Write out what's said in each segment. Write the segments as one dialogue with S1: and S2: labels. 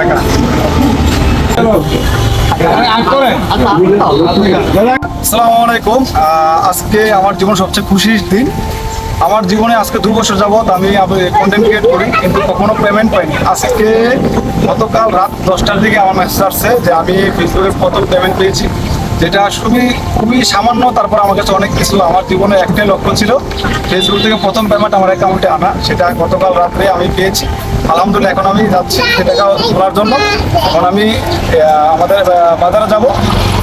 S1: টাকা। আজকে আমার জীবন সবচেয়ে খুশির দিন। আমার জীবনে আজকে দু বছর যাবৎ আমি কন্টেন্ট ক্রিয়েট করি, কিন্তু কখনো পেমেন্ট পাইনি। আজকে গতকাল রাত দশটার দিকে আমার মেসেজ আসছে যে আমি ফেসবুকের প্রথম পেমেন্ট পেয়েছি। যেটা খুবই খুবই সামান্য তারপর আমার কাছে অনেক কিছু আমার জীবনে একটাই লক্ষ্য ছিল। ফেসবুক থেকে প্রথম পেমেন্ট আমার অ্যাকাউন্টে আনা সেটা গতকাল রাত্রে আমি পেয়েছি। আলহামদুলিল্লাহ এখন আমি যাচ্ছি সে টাকা তোলার জন্য। এখন আমি আমাদের বাজারে যাব।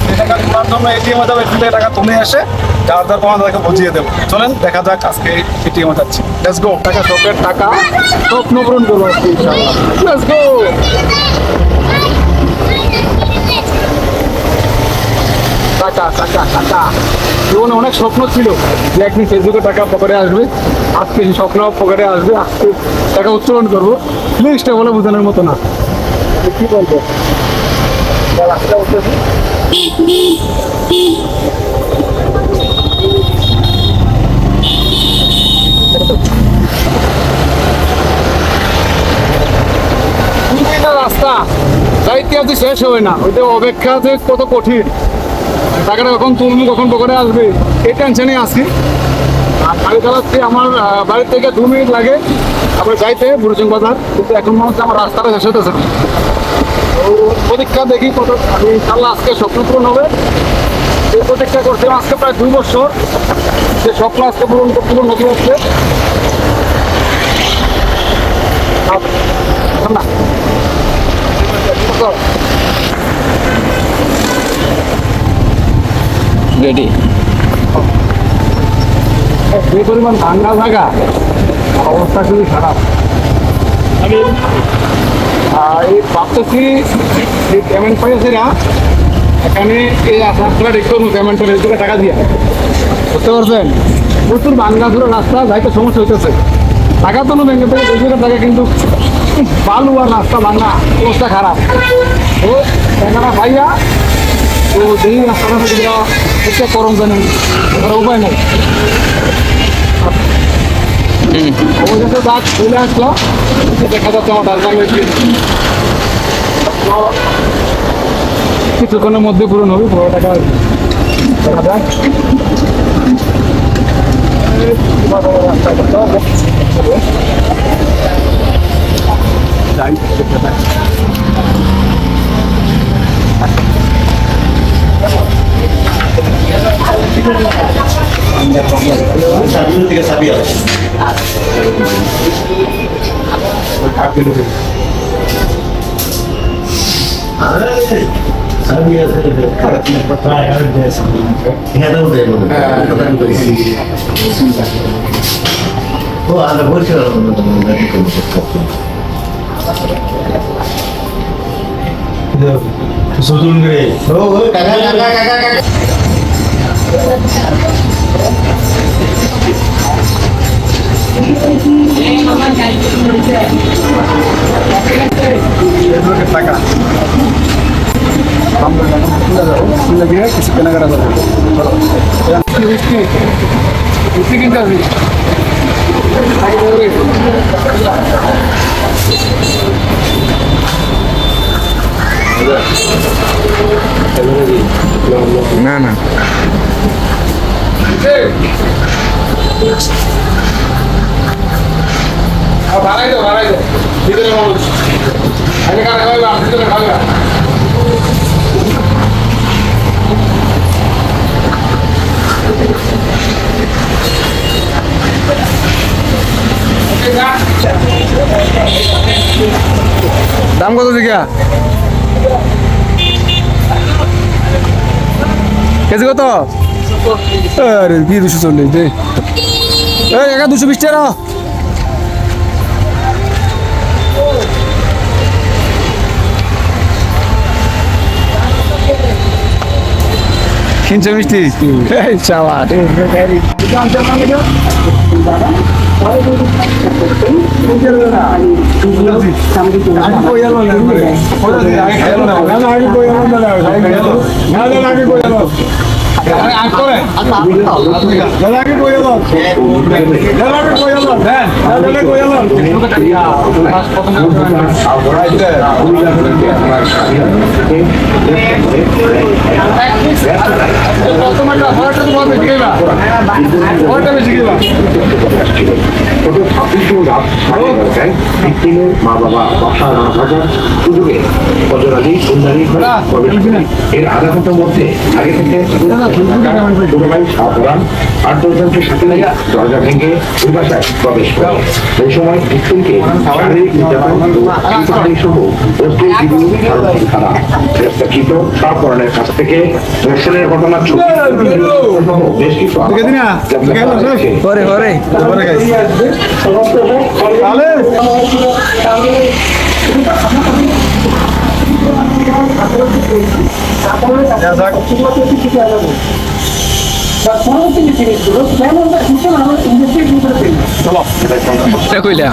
S1: সে টাকা তোলার জন্য এটিএমে যাব এখান থেকে টাকা তুলে এসে যার যার পাওয়া তাদেরকে বুঝিয়ে দেবো। চলেন দেখা যাক আজকে এটিএমে যাচ্ছি। লেটস গো টাকা শখের টাকা স্বপ্ন পূরণ করব লেটস গো টাকা টাকা টাকা জীবনে অনেক স্বপ্ন ছিল। যে একদিন ফেসবুকে টাকা পকেটে আসবে। আজকে সেই স্বপ্ন পকেটে আসবে, আজকে টাকা উত্তোলন করব। জিনিসটা বলে বোঝানোর মতো না। কি বলব। রাস্তা। আজ শেষ হবে না। ওইটা অপেক্ষা কত কঠিন। টাকাটা কখন তুলবো, কখন পকেটে আসবে, এই টেনশনে আসি আর গাড়ি চালাচ্ছি আমার বাড়ির থেকে দু মিনিট লাগে, আবার যাইতে বুড়ুচং বাজার, কিন্তু এখন মনে হচ্ছে আমার রাস্তাটা শেষ হতেছে না। প্রতীক্ষা দেখি কত, আমি ইনশাল্লাহ আজকে স্বপ্ন পূরণ হবে। এই প্রতীক্ষা করছি আজকে প্রায় দুই বছর। যে স্বপ্ন আজকে পূরণ পূরণ হতে হচ্ছে না।
S2: রেডি
S1: যে পরিমাণ ভাঙ্গা ভাগা অবস্থা খুবই খারাপ। আমি এই ভাবতেছি এই পেমেন্ট পাইছে না এখানে এই টাকা দিয়ে। বুঝতে পারছেন? প্রচুর ভাঙ্গা ধরে রাস্তা যাইতে সমস্যা হইতেছে। টাকা তো ব্যাংকে থেকে দুই হাজার টাকা কিন্তু বালু আর রাস্তা ভাঙ্গা অবস্থা খারাপ। তো টাকাটা পাইয়া তো যেই রাস্তাটা থেকে একটা করম জানেন এবার উপায় নেই। অবশেষে দাগ চলে আসলো দেখা যাচ্ছে আমার ডাক্তার কিছুক্ষণের মধ্যে পূরণ হবে বড় টাকা দেখা যাক। রাস্তা করতে হবে। দেখতে থাকি।
S3: সাবিয়া হ্যাঁ ও আলাদা বলছিল সুদুন রে ও কাকা কাকা কাকা কাকা
S1: টাকা খুলে গিয়ে কিছু কেনাকাটা করব মিষ্টি কিনতে আসবি
S2: না না।
S1: ভাড়াই দাও ভাড়াই দাও। ভিতরে মানুষ আগে কারা খাবে? আর ভিতরে খাবে। না। ওকে, যা।
S2: দাম কত দিকা কেজি কত? আরে কি দুশো চল্লিশ দে। একা দুশো বিশ টাকা। কিনছে মিষ্টি এই চাওয়া
S1: আগে কই কই এলো ওটা বেশি কিবা
S4: গত ছাব্বিশে সাড়ে এগারোটায় ভিকটিমের মা বাবা বাসা না থাকার সুযোগে গতরাতেই সুন্দরী ঘরে প্রবেশ এর আধা ঘণ্টার মধ্যে আগে থেকে ছোট ভাই সাবধান আট দশজনকে সাথে নিয়ে দরজা ভেঙে ওই বাসায় প্রবেশ করে সেই সময় ভিকটিমকে শারীরিক নির্যাতন সহ বস্তুর ভিডিও ধারণ গ্রেপ্তারকৃত সব কাছ থেকে ধর্ষণের ঘটনার ছবি বেশ কিছু
S1: গাইস তাহলে যা যাক
S2: কইলা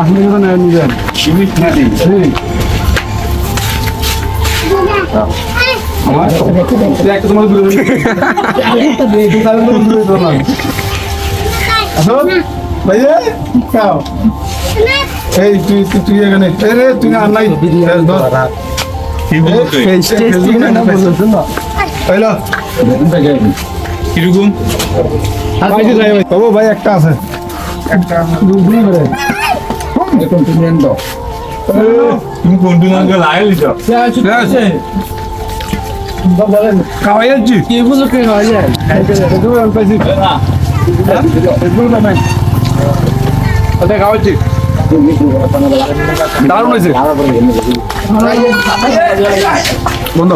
S1: আমি আমি দেখব দিয়া
S2: দাঁড়া
S1: হ্যালো ভাইয়া খাও এই তুই তুই তুই এখানে। রে তুই আর নাই। কীরকম? বাবু ভাই একটা আছে। একটা তুমি কোনটি নামকে লাগাইলি তো খাওয়াই যাচ্ছি কি বুঝো কে খাওয়াই যায় পাইছি খাওয়াচ্ছি। দারুণ হয়েছে। বন্ধ।